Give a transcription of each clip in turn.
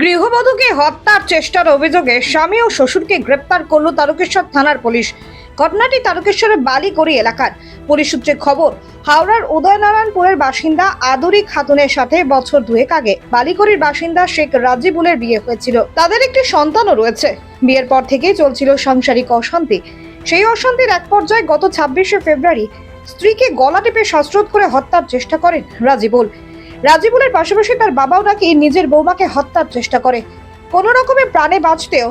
গৃহবধূকে হত্যার চেষ্টার অভিযোগে স্বামী ও শ্বশুরকে গ্রেপ্তার করল তারকেশ্বর থানার পুলিশ। ঘটনাটি তারকেশ্বরের বালিকড়ি এলাকার। পুলিশ সূত্রে খবর, হাওড়ার উদয়নারায়ণপুরের বাসিন্দা আদরি খাতুনের সাথে বছর দুয়েক আগে বালিকড়ির বাসিন্দা শেখ রাজিবুলের বিয়ে হয়েছিল। তাদের একটি সন্তানও রয়েছে। বিয়ের পর থেকেই চলছিল সাংসারিক অশান্তি। সেই অশান্তির এক পর্যায়ে গত ছাব্বিশে ফেব্রুয়ারি স্ত্রীকে গলা টেপে শ্বাসরোধ করে হত্যার চেষ্টা করেন রাজিবুল। রাজিবুলের পাশাপাশি তার বাবাও নাকি নিজের বৌমাকে হত্যার চেষ্টা করে। কোনো রকমে প্রাণে বাঁচতেও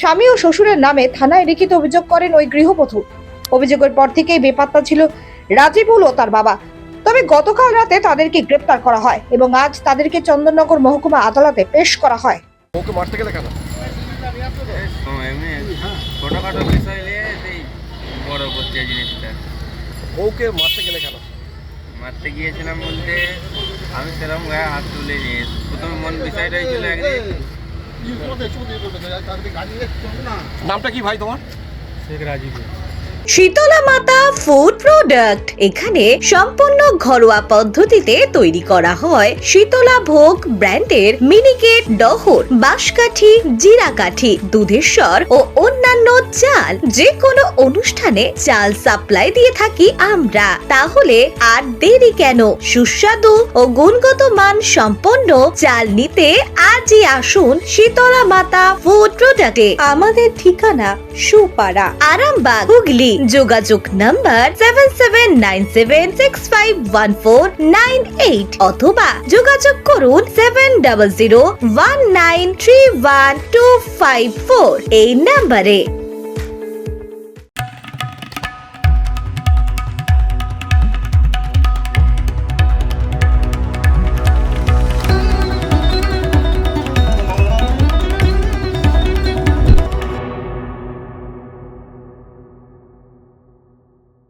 স্বামী ও শ্বশুরের নামে থানায় লিখিত অভিযোগ করেন ওই গৃহবধূ। অভিযোগের পর থেকেই বেপাত্তা ছিল রাজিবুল ও তার বাবা। তবে গতকাল রাতে তাদেরকে গ্রেপ্তার করা হয় এবং আজ তাদেরকে চন্দননগর মহকুমা আদালতে পেশ করা হয়। ওকে মারতে গেলে কেন তো বিষয় নিয়ে সেই বড় করছে জিনিসটা। ওকে মারতে গেলে কেন? মারতে গিয়েছিলাম বলতে আমি সেরকম গায়ে হাত তুলে নিয়ে প্রথমে মন বিষয়টাই ছিল একদিন নামটা কি ভাই তোমার শেখ রাজীব শীতলা মাতা ফুড প্রোডাক্ট এখানে সম্পূর্ণ ঘরোয়া পদ্ধতিতে তৈরি করা হয়। শীতলা ভোগ ব্র্যান্ডের মিনিকেট ডহর, বাঁশকাঠি, জিরাকাঠি দুধেশ্বর ও অন্যান্য চাল। যে কোনো অনুষ্ঠানে চাল সাপ্লাই দিয়ে থাকি আমরা। তাহলে আর দেরি কেন? সুস্বাদু ও গুণগত মান সম্পন্ন চাল নিতে আজই আসুন শীতলা মাতা ফুড প্রোডাক্টে আমাদের ঠিকানা সুপাড়া, আরামবাগ, হুগলি। যোগাযোগ নাম্বার সেভেন অথবা যোগাযোগ করুন seven double zero one nine three one two five four এই নাম্বারে।